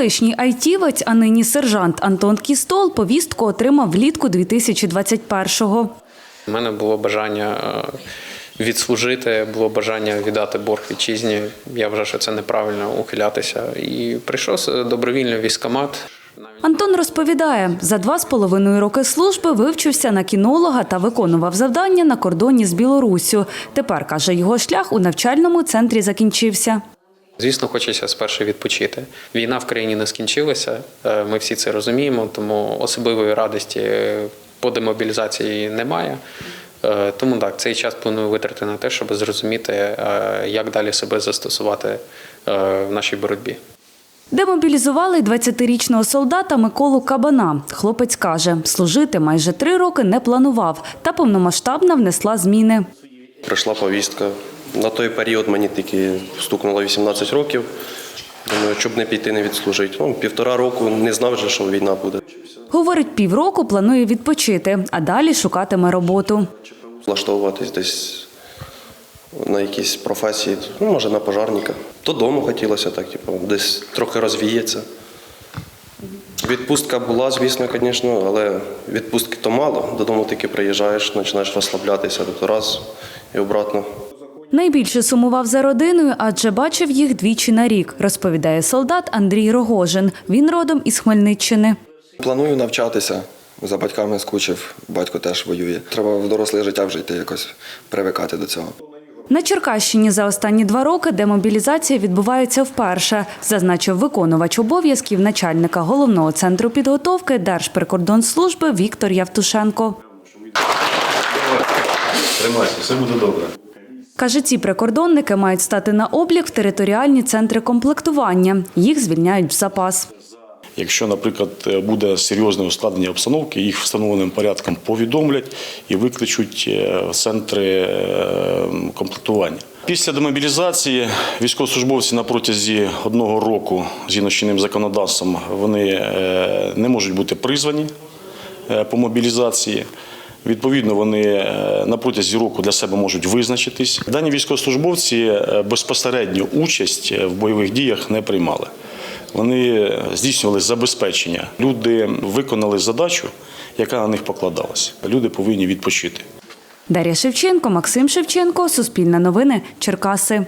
Колишній айтівець, а нині сержант Антон Кістол повістку отримав влітку 2021-го. У мене було бажання е, відслужити, було бажання віддати борг вітчизні. Я вважаю, що це неправильно ухилятися. І прийшов е, добровільно в військкомат. Антон розповідає, за два з половиною роки служби вивчився на кінолога та виконував завдання на кордоні з Білоруссю. Тепер, каже, його шлях у навчальному центрі закінчився. Звісно, хочеться спершу відпочити. Війна в країні не скінчилася. е, Ми всі це розуміємо, тому особливої радості по демобілізації немає. Е, Тому так, цей час планую витрати на те, щоб зрозуміти, е, як далі себе застосувати в нашій боротьбі. Демобілізували 20-річного солдата Миколу Кабана. Хлопець каже, служити майже три роки не планував, та повномасштабна внесла зміни. Прийшла повістка. На той період мені тільки стукнуло 18 років. Думаю, щоб не піти, не відслужити. Ну, півтора року не знав вже, що війна буде. Говорить, півроку планує відпочити, а далі шукатиме роботу. Влаштовуватись десь на якісь професії, ну, може, на пожарника. Додому хотілося так, типу, десь трохи розвіятися. Відпустка була, звісно, звісно, але відпустки то мало. Додому тільки приїжджаєш, починаєш розслаблятися, тобто раз і обратно. Найбільше сумував за родиною, адже бачив їх двічі на рік, розповідає солдат Андрій Рогожин. Він родом із Хмельниччини. Планую навчатися. За батьками скучив, батько теж воює. Треба в доросле життя вже йти якось привикати до цього. На Черкащині за останні два роки демобілізація відбувається вперше, зазначив виконувач обов'язків начальника головного центру підготовки Держприкордонслужби Віктор Явтушенко. Тримайся, все буде добре. Каже, ці прикордонники мають стати на облік в територіальні центри комплектування. Їх звільняють в запас. Якщо, наприклад, буде серйозне ускладнення обстановки, їх встановленим порядком повідомлять і викличуть е, в центри е, комплектування. Після демобілізації військовослужбовці на протязі одного року, згідно з чинним законодавством, вони е, не можуть бути призвані е, по мобілізації. Відповідно, вони е, на протязі року для себе можуть визначитись. Дані військовослужбовці е, безпосередньо участь в бойових діях не приймали. Вони здійснювали забезпечення. Люди виконали задачу, яка на них покладалася. Люди повинні відпочити. Дар'я Шевченко, Максим Шевченко, Суспільне новини, Черкаси.